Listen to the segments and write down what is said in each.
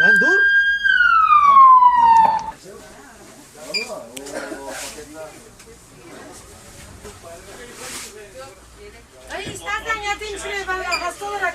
Lan dur. Ay istersen yatayım şuraya ben hasta olarak.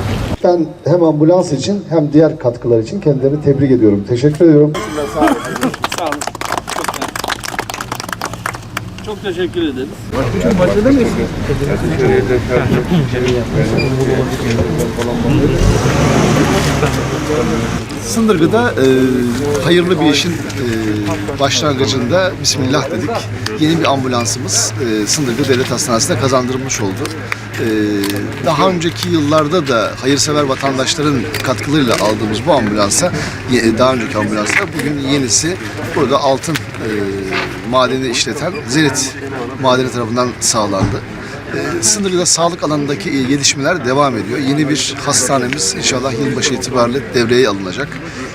Ben hem ambulans için hem diğer katkılar için kendilerini tebrik ediyorum. Teşekkür ediyorum. Çok teşekkür ederiz. Sındırgı'da e, hayırlı bir işin e, başlangıcında Bismillah dedik. Yeni bir ambulansımız e, Sındırgı Devlet Hastanesi'ne kazandırılmış oldu. E, daha önceki yıllarda da hayırsever vatandaşların katkılarıyla aldığımız bu ambulansa, ye- daha önceki ambulansla bugün yenisi burada altın e, madeni işleten Zenit Madeni tarafından sağlandı. Ee, Sındırgı'da sağlık alanındaki gelişmeler devam ediyor. Yeni bir hastanemiz inşallah yılbaşı itibariyle devreye alınacak.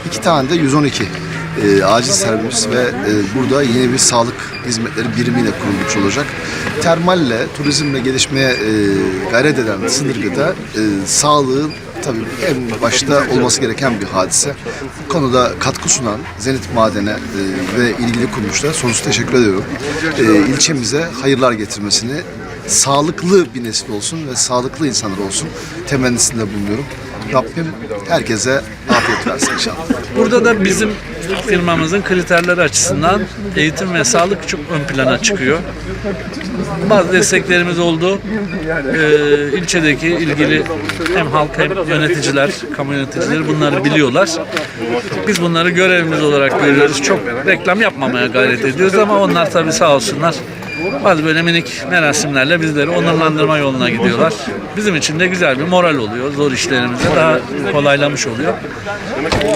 İki tane de 112 e, acil servis ve e, burada yeni bir sağlık hizmetleri birimiyle kurulmuş olacak. Termalle, turizmle gelişmeye e, gayret eden Sındırgı'da e, sağlığın tabii en başta olması gereken bir hadise. Bu konuda katkı sunan Zenit Maden'e e, ve ilgili kuruluşlara sonsuz teşekkür ediyorum. E, ilçemize hayırlar getirmesini, sağlıklı bir nesil olsun ve sağlıklı insanlar olsun temennisinde bulunuyorum. Rabbim herkese afiyet versin inşallah. Burada da bizim firmamızın kriterleri açısından eğitim ve sağlık çok ön plana çıkıyor. Bazı desteklerimiz oldu. Ee, ilçedeki ilgili hem halk hem yöneticiler, kamu yöneticileri bunları biliyorlar. Biz bunları görevimiz olarak görüyoruz. Çok reklam yapmamaya gayret ediyoruz ama onlar tabii sağ olsunlar. Bazı böyle minik merasimlerle bizleri onurlandırma yoluna gidiyorlar. Bizim için de güzel bir moral oluyor. Zor işlerimize daha kolaylamış oluyor.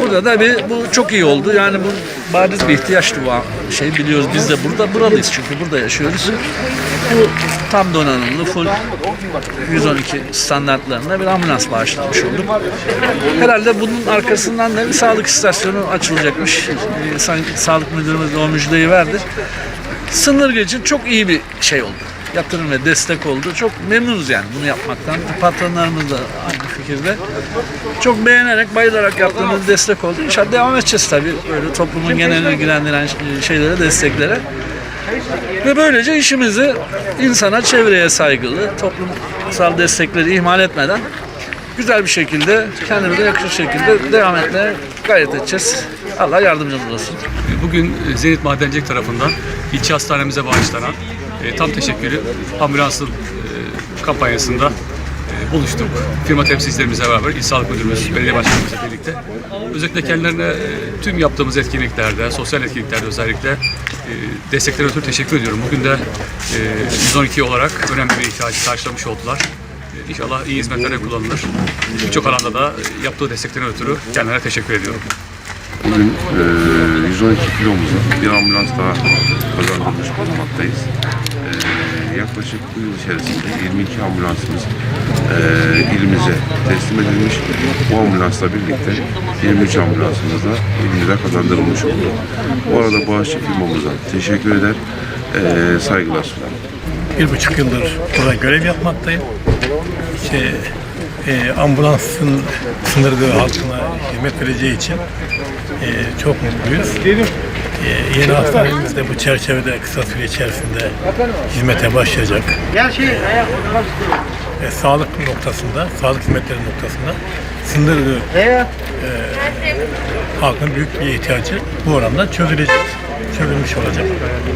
Burada da bir bu çok iyi oldu. Yani bu bariz bir ihtiyaçtı bu şey biliyoruz. Biz de burada buralıyız çünkü burada yaşıyoruz. Bu tam donanımlı full 112 standartlarında bir ambulans bağışlamış olduk. Herhalde bunun arkasından da bir sağlık istasyonu açılacakmış. Ee, Sağlık Müdürümüz de o müjdeyi verdi. Sınırgı için çok iyi bir şey oldu. Yatırım ve destek oldu. Çok memnunuz yani bunu yapmaktan. Patronlarımız da aynı fikirde. Çok beğenerek, bayılarak yaptığımız destek oldu. İnşallah devam edeceğiz tabii. Böyle toplumun genelini ilgilendiren şeylere, desteklere. Ve böylece işimizi insana, çevreye saygılı, toplumsal destekleri ihmal etmeden güzel bir şekilde, kendimize yakışır şekilde devam etmeye gayret edeceğiz. Allah yardımcımız olsun. Bugün e, Zenit Madencilik tarafından ilçe hastanemize bağışlanan e, tam teşekkürü ambulansın e, kampanyasında e, buluştuk. Firma temsilcilerimizle beraber, İl Sağlık Müdürümüz, belediye başkanımızla birlikte. Özellikle kendilerine e, tüm yaptığımız etkinliklerde, sosyal etkinliklerde özellikle e, destekleri ötürü teşekkür ediyorum. Bugün de e, 112 olarak önemli bir ihtiyacı karşılamış oldular. İnşallah iyi hizmetlere kullanılır. Birçok alanda da yaptığı desteklerin ötürü kendilerine teşekkür ediyorum. Bugün e, 112 kilomuzu bir ambulans daha kazandırmış bulunmaktayız. E, yaklaşık bu yıl içerisinde 22 ambulansımız e, ilimize teslim edilmiş. Bu ambulansla birlikte 23 ambulansımız da ilimize kazandırılmış oldu. Bu arada bağışçı firmamıza teşekkür eder, e, saygılar sunarım. bir buçuk yıldır burada görev yapmaktayım. İşte e, ambulansın sınırlı halkına hizmet vereceği için e, çok mutluyuz. E, yeni hastanemiz de bu çerçevede kısa süre içerisinde hizmete başlayacak. E, sağlık noktasında, sağlık hizmetleri noktasında sınırlı e, halkın büyük bir ihtiyacı bu oranda çözülecek, çözülmüş olacak.